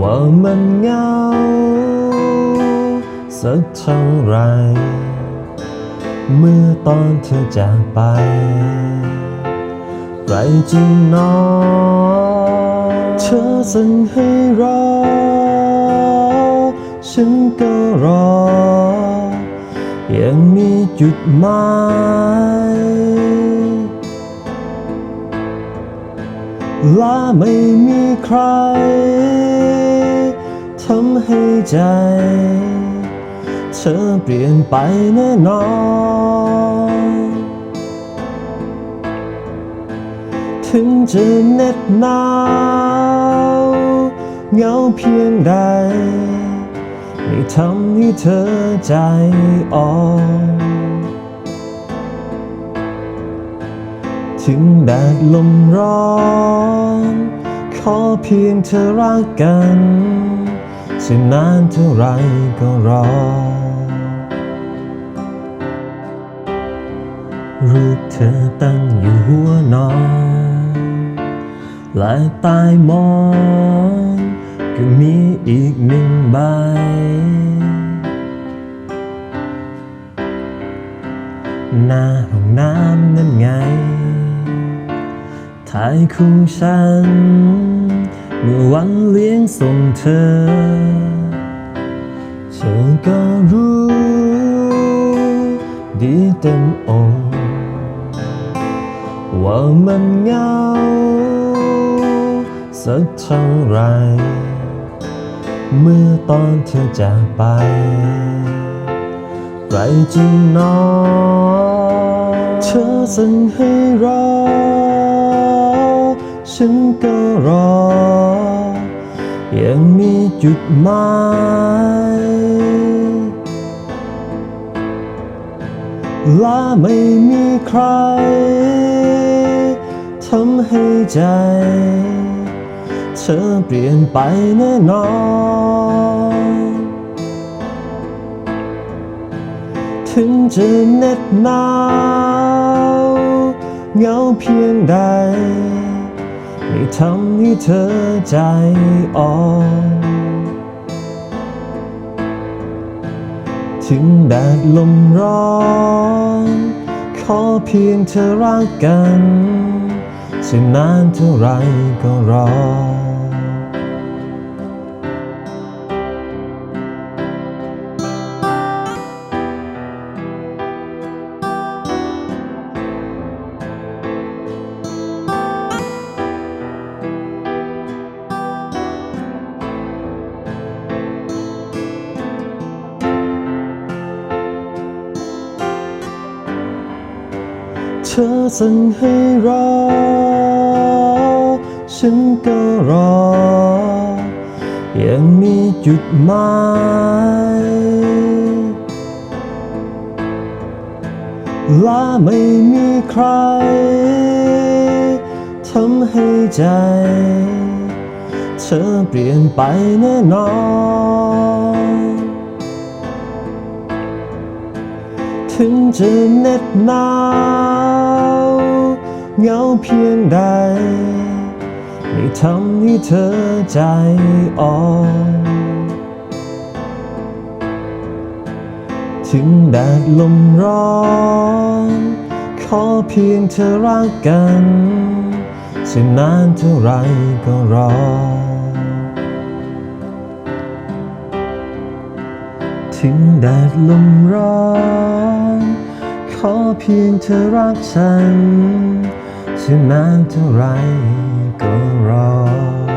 ว่ามันเงา สักเท่าไร เมื่อตอนเธอจากไป ใครจริงนอเธอสั่งให้รอ ฉันก็รอ ยังมีจุดหมายและไม่มีใคร ให้ใจ เธอเปลี่ยนไปแน่นอน ถึงจะเน็ดหนาวเหงาเพียงใด ไม่ทำให้เธอใจอ่อนถึงแดดลมร้อน ขอเพียงเธอรักกัน จะนานเท่าไรก็รอ รูปเธอตั้งอยู่หัวนอนและต้หมอนก็มีอีกหนึ่งใบ หน้าห้องน้ำนั่นไง ถ่ายคู่ฉัน เมื่อวันเลี้ยงส่งเธอเธอก็รู้ดีเต็มอกว่ามันเหงาสักเท่าไร เมื่อตอนเธอจากไปใครจริงนอเธอสั่งให้รอ ฉันก็รอ ยังมีจุดหมายและไม่มีใครทำให้ใจ เธอเปลี่ยนไปแน่นอน ถึงจะเหน็ดหนาวเหงาเพียงใด ไม่ทำให้เธอใจอ่อนถึงแดดลมร้อน ขอเพียงเธอรักกันจะนานเท่าไรก็รอ ธอสั่งให้รอ ฉันก็รอ ยังมีจุดหมายและไม่มีใครทำให้ใจ เธอเปลี่ยนไปแน่นอน ถึงจะเหน็ดหนาวเหงาเพียงใด ไม่ทำให้เธอใจอ่อนถึงแดดลมร้อน ขอเพียงเธอรักกันจะนานเท่าไรก็รอ ถึงแดดลมร้อน ขอเพียงเธอรักฉันจะนานเท่าไรก็รอ